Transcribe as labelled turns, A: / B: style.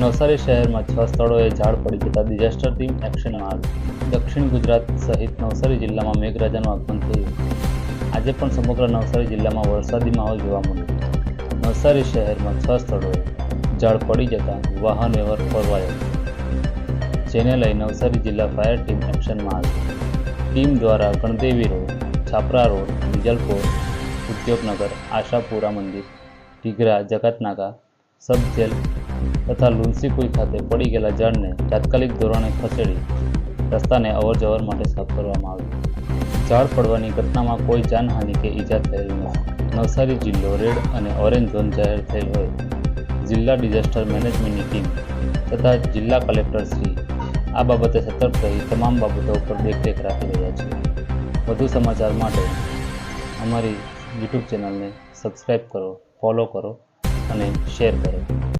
A: નવસારી શહેરમાં છ સ્થળોએ ઝાડ પડી જતા ડિઝાસ્ટર ટીમ એક્શનમાં દક્ષિણ ગુજરાત સહિત નવસારી જિલ્લામાં મેઘરાજાનું આગમન થયું. આજે પણ સમગ્ર નવસારી જિલ્લામાં વરસાદી માહોલ જોવા મળ્યો. નવસારી શહેરમાં છ સ્થળોએ ઝાડ પડી જતા વાહન વ્યવહાર ખોરવાયો. જેને લઈ નવસારી જિલ્લા ફાયર ટીમ એક્શનમાં આવી ટીમ દ્વારા ગણદેવી રોડ, છાપરા રોડ વિજલપોર ઉદ્યોગનગર, આશાપુરા મંદિર ટીગરા જગતનાકા સબ જેલ તથા લુન્સીપુલ ખાતે પડી ગયેલા ઝાડને તાત્કાલિક ધોરણે ખસેડી રસ્તાને અવરજવર માટે સાફ કરવામાં આવ્યું. ઝાડ પડવાની ઘટનામાં કોઈ જાનહાનિ કે ઈજા થયેલ નથી. નવસારી જિલ્લો રેડ અને ઓરેન્જ ઝોન જાહેર થયેલ હોય. જિલ્લા ડિઝાસ્ટર મેનેજમેન્ટની ટીમ તથા જિલ્લા કલેક્ટર શ્રી આ બાબતે સતર્ક રહી તમામ બાબતો ઉપર દેખરેખ રાખી રહ્યા છે. વધુ સમાચાર માટે અમારી યુટ્યુબ ચેનલને સબસ્ક્રાઈબ કરો, ફોલો કરો અને શેર કરો.